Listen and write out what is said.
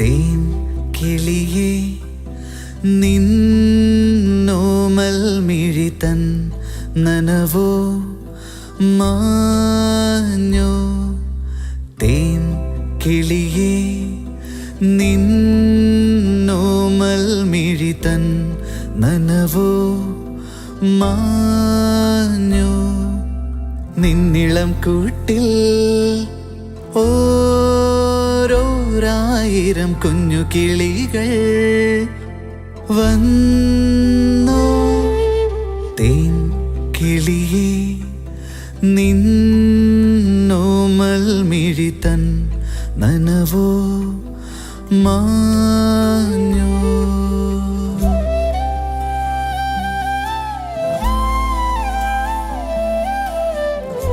തേൻ കിളിയേ നിന്നോമൽ നനവോ മാഞ്ഞോ? തേൻ കിളിയേ നിന്നോമൽ നനവോ മാഞ്ഞോ? നിന്നിളം കൂട്ടിൽ ഓരോരായിരം കുഞ്ഞു കിളികൾ വന്നോ. തേൻ കിളിയെ നിന്നോമൽ മിഴി തൻ നനവോ മാഞ്ഞോ.